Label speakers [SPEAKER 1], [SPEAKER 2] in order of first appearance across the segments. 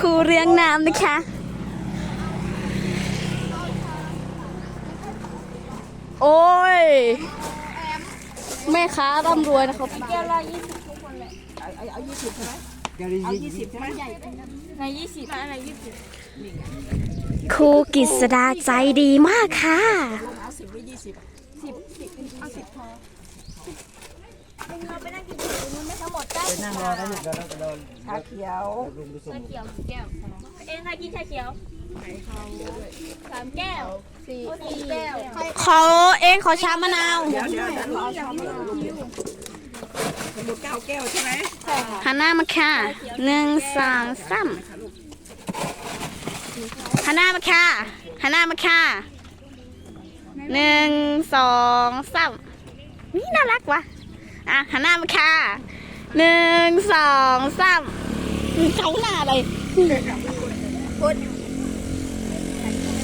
[SPEAKER 1] ครูเลี้ยงน้ำนะคะ โอ้ย แม่ค้าร่ำรวยนะครับ
[SPEAKER 2] แก้วละยี่สิบทุกคนเลยเอาเอาเอายี่สิบใช่ไหมเอายี่สิบใช่ไหมใหญ่ในยี่สิบอะไรยี่สิบ
[SPEAKER 1] ครูกิษดาใจดีมากค่ะ
[SPEAKER 2] เอาสิบหรือยี่สิบสิบสิบเอาสิบพอเราไปนั่งกินอยู่นู้น ไม่ทั้งหมดได้
[SPEAKER 3] ไปนั่งรอนะลูกเดี๋ยวเราเรา
[SPEAKER 2] ชาเขียว
[SPEAKER 3] ลุงไปส่ง
[SPEAKER 4] ชาเขียวกี่แก้วเอ็นใครกินชาเขียวสามแก้วสี่สี่แก้ว
[SPEAKER 1] ขอเองขอชามะนาว
[SPEAKER 2] เดี๋ยวเดี๋ยวเดี๋ยวรอชามเราลูกสมุดเก้าแก้วใช่ไหม
[SPEAKER 1] หันหน้ามาค่ะหนึ่งสองสามหันหน้ามาค่ะหันหน้ามาค่ะหนึ่งสองสามนี่น่ารักว่ะอะหันหน้ามาค่ะ หนึ่งสองสามเขาหน้าอะไร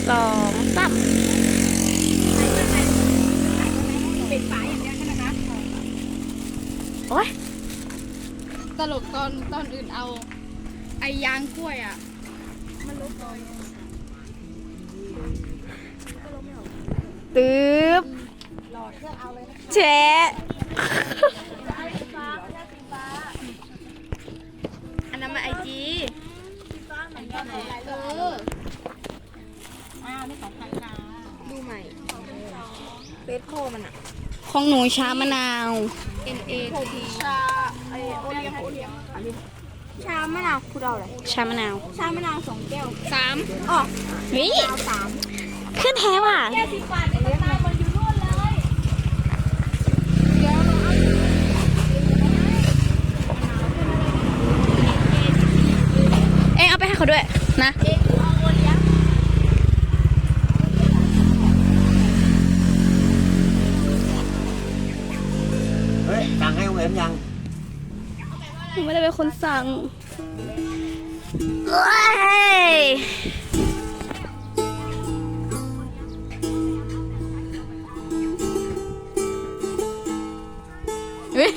[SPEAKER 1] สองสาม
[SPEAKER 2] ปิดฝาอย่างเดียวใช่ไหมคะ
[SPEAKER 1] โอ้ย
[SPEAKER 4] ตลกตอนตอนอื่นเอา ไอ้ยางกล้วยอะ
[SPEAKER 1] ตึ๊บแชะ
[SPEAKER 4] อ้า
[SPEAKER 2] วนี่ของใครคะ
[SPEAKER 4] ดูใหม่
[SPEAKER 2] เฟสโคมันอะ
[SPEAKER 1] ของหนูชามะนาว
[SPEAKER 4] N A T
[SPEAKER 2] ชาไอโอเลี้ยงโอเลี้ยงอันนี้
[SPEAKER 4] ชามะนาวคุณเอาอะไร
[SPEAKER 1] ชามะนาว
[SPEAKER 4] ชามะนาวสองแก้วสาม
[SPEAKER 1] นี่
[SPEAKER 2] เอาสาม
[SPEAKER 1] ขึ้นแท้ว่ะ
[SPEAKER 4] แก้วสิบบาทในตามันอยู่นู่นเลย
[SPEAKER 1] เอ็งเอาไปให้เขาด้วยนะ
[SPEAKER 4] เอ็กซ์เอาโอเลี้ยง
[SPEAKER 3] เหมยัง
[SPEAKER 1] หนูไม่ได้เป็นคนสั่งเฮ้ย